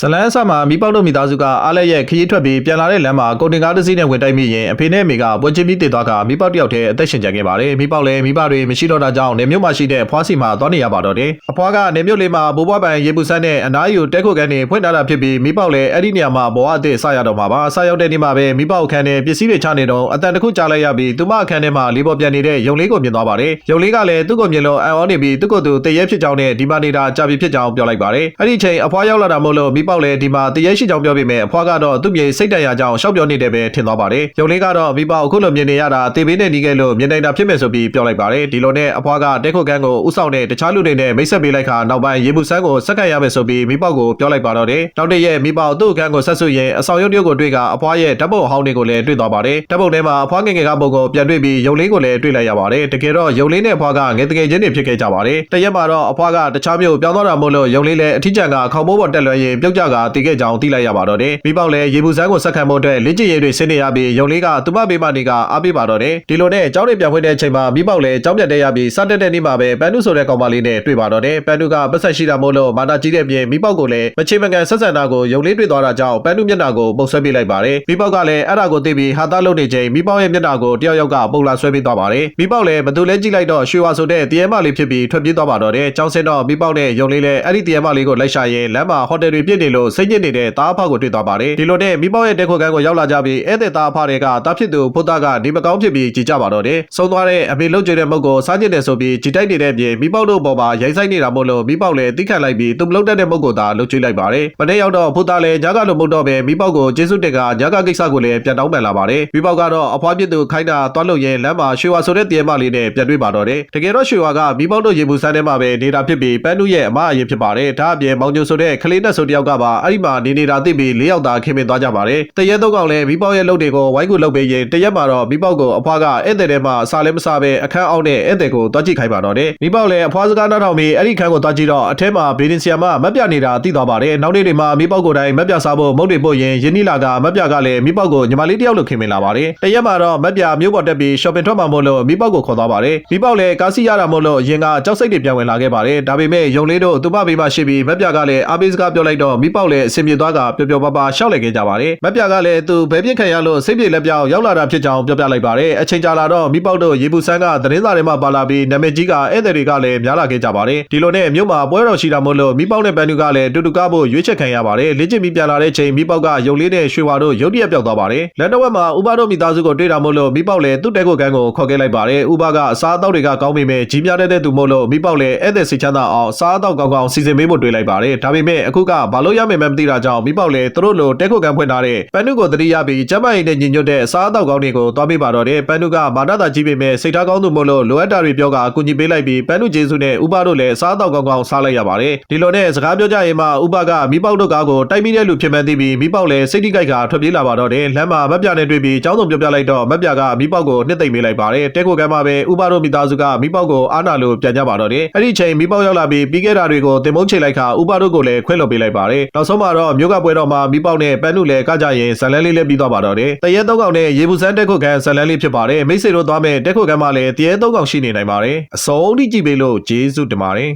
ဇလန်းအဆမှာမိပေါက်တို့မိသားစုကအားလက်ရဲ့ခရီးထွက်ပြီးပြန်လာတဲ့လမ်းမှာကုန်တင်ကားတစ်စီးနဲ့ဝင်တိုက်မိရင်အဖေနဲ့အမေကပွဲချင်းပြီးတည်သွားကမိပေါက်တယောက်တည်းအသက်ရှင်ကြခဲ့ပါတယ်မိပေါက်လည်းမိဘတွေမရှိတော့တာကြောင့်နေမြို့မှာရှိတဲ့အဖွားစီမှာသွားနေရပါတော့တယ်အဖွားကနေမြို့လေးမှာဘိုးဘွားပိုင်ရေပူစန်းနဲ့အနားယူတဲခုတ်ကန်နေဖွင့်ထားတာဖြစ်ပြီးမိပေါက်လည်းအဲ့ဒီနေရာမှာဘဝအသစ်ဆရတော့မှာပါဆရောက်တဲ့နေ့မှာပဲမိပေါက်အခန်းနဲ့ပစ္စည်းတွေချနေတော့အတန်တစ်ခုကြားလိုက်ရပြီးသူမအခန်းထဲမှာလေးပေါ်ပြန်နေတဲ့ယုံလေးကိုမြင်သွားပါတယ်ယုံလေးကလည်းသူ့ကိုမြင်လို့အံ့ဩနေပြီးသူ့ကိုယ်သူတရေဖြစ်ကြောင်းနဲ့ဒီမနေတာကြာပြီဖြစ်ကြောင်းပြောလိုက်ပါတယ်အဲ့ဒီအချိန်အဖွားရောက်လာတာမို့လို့မိပေါက်လည်းဒီမှာတရေရှိကြောင်းပြောပေမဲ့အဖွားကတော့သူ့မြေစိတ်တန်ရာကြောင့်ရှောက်ပြောနေတဲ့ပဲထင်သွားပါတယ်ယုံလေးကတော့မိပေါက်အခုလိုမြင်နေရတာတေဘေးနဲ့နီးခဲ့လို့မြင်နိုင်တာဖြစ်မယ်ဆိုပြီးပြောလိုက်ပါတယ်ဒီလိုနဲ့အဖွားကတဲခုတ်ကန်းကိုဥဆောင်တဲ့တခြားလူတွေနဲ့မိတ်ဆက်ပေးလိုက်ခါနောက်ပိုင်းရေဘူးဆန်းကိုစက္ကန့်ရမယ်ဆိုပြီးမိပေါက်ကိုပြောလိုက်ပါတော့တယ်နောက်တစ်ရက်မိပေါက်သူ့အခန်းကိုဆက်ဆွရင်အဆောင်ရုပ်တရုပ်ကိုတွေ့ကအဖွားရဲ့ဓာတ်ပုံအဟောင်းတွေကိုလည်းတွေ့သွားပါတယ်ဓာတ်ပုံထဲမှာအဖွားငယ်ငယ်ကပုံကိုပြန်တွေ့ပြီးယုံလေးကိုလည်းတွေ့လိုက်ရပါတယ်တကယ်တော့ယုံလေးနဲ့အဖွားကငယ်တကယ်ချင်းတွေဖြစ်ခဲ့ကြပါတယ်တရက်မှာတော့အဖွားကတခြားမျိုးပြောင်းသွားတာမို့လို့ယုံလေးလည်းအထီးကျန်ကခေါင်းမိုးပေါ်တက်လွှဲရင်ပြုတ်ကြကတည်ခဲ့ကြောင်းသိလိုက်ရပါတော့တယ်မိပေါက်လည်းရေပူစန်းကိုဆက်ခံဖို့အတွက်လက်ကျင်ရည်တွေဆင်းနေရပြီးရုံလေးကသူမမိမနေကအားပေးပါတော့တယ်ဒီလိုနဲ့ကျောင်းတွေပြန်ခွင့်တဲ့အချိန်မှာမိပေါက်လည်းကျောင်းပြန်တဲ့ရပြီးစတက်တဲ့နေ့မှာပဲပန်နုဆိုတဲ့ကောင်မလေးနဲ့တွေ့ပါတော့တယ်ပန်နုကပတ်ဆက်ရှိတာမို့လို့မာနာကြီးတဲ့ပြင်မိပေါက်ကိုလည်းမချေမကန်ဆက်ဆံတာကိုရုံလေးတွေ့သွားတာကြောင့်ပန်နုမျက်နှာကိုပုံဆွဲပေးလိုက်ပါတယ်မိပေါက်ကလည်းအဲ့ဒါကိုသိပြီးဟာသားလုံးနေချိန်မိပေါက်ရဲ့မျက်နှာကိုတယောက်ယောက်ကပုံလာဆွဲပေးသွားပါတယ်မိပေါက်လည်းဘသူလဲကြည့်လိုက်တော့ရွှေဝါဆိုတဲ့တရဲမလေးဖြစ်ပြီးထွက်ပြေးသွားပါတော့တယ်ကျောင်းစင်တော့မိပေါက်နဲ့ရုံလေးလည်းအဲ့ဒီတရဲမလေးကိုလိုက်ရှာရင်လမ်းမှာဟိုတယ်တွေပြည့်နေလို့စိတ်ညစ်နေတဲ့တားအဖောက်ကိုတွေ့သွားပါတယ်ဒီလိုနဲ့မိပေါက်ရဲ့တက်ခုတ်ကန်းကိုရောက်လာကြပြီးဧည့်သည်တားအဖတွေကတားဖြစ်သူဖုတ်သားကနေမကောင်းဖြစ်ပြီးကြည်ကြပါတော့တယ်ဆုံးသွားတဲ့အမေလုတ်ကြတဲ့မုတ်ကိုစားကျင်တယ်ဆိုပြီးကြည်တိုက်နေတဲ့ပြင်မိပေါက်တို့ပေါ်မှာရိုက်ဆိုင်နေတာမို့လို့မိပေါက်လည်းတိခတ်လိုက်ပြီးသူမလုတ်တတ်တဲ့မုတ်ကိုသာလှုပ်ကျွေးလိုက်ပါတယ်မနေ့ရောက်တော့ဖုတ်သားလည်းဂျာကလိုမုတ်တော့ပဲမိပေါက်ကိုကျေးဇူးတက်ကဂျာကကိစ္စကိုလည်းပြန်တောင်းပန်လာပါတယ်မိပေါက်ကတော့အဖွားပြစ်သူခိုင်းတာတွားလို့ရင်လမ်းမှာရွှေဝါဆိုတဲ့တရေမလေးနဲ့ပြန်တွေ့ပါတော့တယ်တကယ်တော့ရွှေဝါကမိပေါက်တို့ရေဘူးစမ်းထဲမှာပဲနေတာဖြစ်ပြီးပန်းနုရဲ့အမအရင်ဖြစ်ပါတယ်ဒါအပြင်မောင်ညိုဆိုတဲ့ကလေးနဲ့ဆိုတယောက်ကပါအဲ့ဒီမှာနေနေတာသိပြီးလေးယောက်သာခင်မင်သွားကြပါတယ်တရက်တော့ကောင်လည်းမိပေါက်ရဲ့လုပ်တွေကိုဝိုင်းကူလုပ်ပေးရင်တရက်မှာတော့မိပေါက်ကိုအဖွားကဧည့်သည်ထဲမှာစားလဲမစားပဲအခန်းအောက်နဲ့ဧည့်သည်ကိုတွားကြည့်ခိုင်းပါတော့တယ်မိပေါက်လည်းအဖွားစကားနားထောင်ပြီးအဲ့ဒီခန်းကိုတွားကြည့်တော့အထဲမှာဘေးဒင်ဆီယာမမက်ပြနေတာသိသွားပါတယ်နောက်နေ့တွေမှာမိပေါက်ကိုယ်တိုင်မက်ပြစားဖို့မုတ်တွေပို့ရင်ယင်းနီလာကမက်ပြကလည်းမိပေါက်ကိုညီမလေးတယောက်လိုခင်မင်လာပါတယ်တရက်မှာတော့မက်ပြမျိုးပေါ်တက်ပြီး shopping ထွက်မှာမို့လို့မိပေါက်ကိုခေါ်သွားပါတယ်မိပေါက်လည်းကားစီရတာမို့လို့ရင်ကကြောက်စိတ်တွေပြန်ဝင်လာခဲ့ပါတယ်ဒါပေမဲ့ယုံလေးတို့သူမဘေးမှာရှိပြီးမက်ပြကလည်းအားပေးစကားပြောလိုက်တော့မိပေါက်လည်းအဆင်ပြေသွားကပျော်ပျော်ပါပါရှောက်လိုက်ခဲ့ကြပါတယ်မက်ပြကလည်းသူဘဲပြစ်ခံရလို့စိတ်ပြေလက်ပြောင်းရောက်လာတာဖြစ်ကြောင်းပြောပြလိုက်ပါတယ်အချိန်ကြာလာတော့မိပေါက်တို့ရေပူဆန်းကသတင်းစာထဲမှာပါလာပြီးနာမည်ကြီးကဧည့်သည်တွေကလည်းများလာခဲ့ကြပါတယ်ဒီလိုနဲ့မြို့မှာပွဲတော်ရှိတာမို့လို့မိပေါက်နဲ့ပန်နူကလည်းတူတူကားဖို့ရွေးချက်ခံရပါတယ်လေ့ကျင့်ပြီးပြန်လာတဲ့ချိန်မိပေါက်ကယုံလေးနဲ့ရွှေဝါတို့ရုတ်တရက်ပြောက်သွားပါတယ်လက်တော့ဝက်မှာဥပတို့မိသားစုကိုတွေ့တာမို့လို့မိပေါက်လည်းသူ့တဲကိုကန်းကိုခေါ်ခဲ့လိုက်ပါတယ်ဥပကအစားအသောက်တွေကကောင်းပေမဲ့ကြီးများတဲ့သူမို့လို့မိပေါက်လည်းဧည့်သည်စိတ်ချမ်းသာအောင်စားအသောက်ကောင်းကောင်းစီစဉ်ပေးဖို့တွေးလိုက်ပါတယ်ဒါပေမဲ့အခုကဘာလို့ရမယ်မှမသိတာကြောင့်မိပေါက်လည်းသူတို့လိုတဲကိုကန်းဖွင့်ထားတဲ့ပန်နုကိုတတိယပြီးကျမရင်နဲ့ညင်ညွတ်တဲ့အစားအသောက်ကောင်းတွေကိုသွားပေးပါတော့တယ်ပန်နုကမာနတာကြီးပေမဲ့စိတ်ထားကောင်းသူမို့လို့လိုအပ်တာတွေပြောကအကူအညီပေးလိုက်ပြီးပန်နုကျေးဇူးနဲ့ဥပတို့လည်းစားအသောက်ကောင်းကောင်းစားလိုက်ရပါတယ်ဒီလိုနဲ့စကားပြောကြရင်မှဥပကမိပေါက်တို့ကားကိုတိုက်မိတဲ့လူဖြစ်မှန်းသိပြီးမိပေါက်လည်းစိတ်တိကြိုက်ကထွက်ပြေးလာပါတော့တယ်လမ်းမှာမက်ပြနဲ့တွေ့ပြီးចောင်းစုံပြောပြလိုက်တော့မက်ပြကမိပေါက်ကိုနှစ်သိမ့်ပေးလိုက်ပါတယ်တဲကိုကမ်းမှာပဲဥပတို့မိသားစုကမိပေါက်ကိုအားနာလို့ပြန်ကြပါတော့တယ်အဲ့ဒီချိန်မိပေါက်ရောက်လာပြီးပြီးခဲ့တာတွေကိုတင်မုန်းချိန်လိုက်ခါဥပတို့ကိုလည်းခွဲလွှတ်ပေးလိုက်ပါတယ်နောက်ဆုံးမှာတော့မြို့ကပွဲတော်မှာမိပေါက်နဲ့ပန်းနုလည်းကကြရင်ဇလန်းလေးလည်းပြီးသွားပါတော့တယ်တရဲသုံးကောင်နဲ့ရေဘူးစန်းတက်ခုတ်ခန်းဇလန်းလေးဖြစ်ပါတယ်မိတ်ဆွေတို့သွားမဲ့တက်ခုတ်ခန်းမှာလည်းတရဲသုံးကောင်ရှိနေနိုင်ပါတယ်အစုံထိကြည့်ပေးလို့ကျေးဇူးတင်ပါတယ်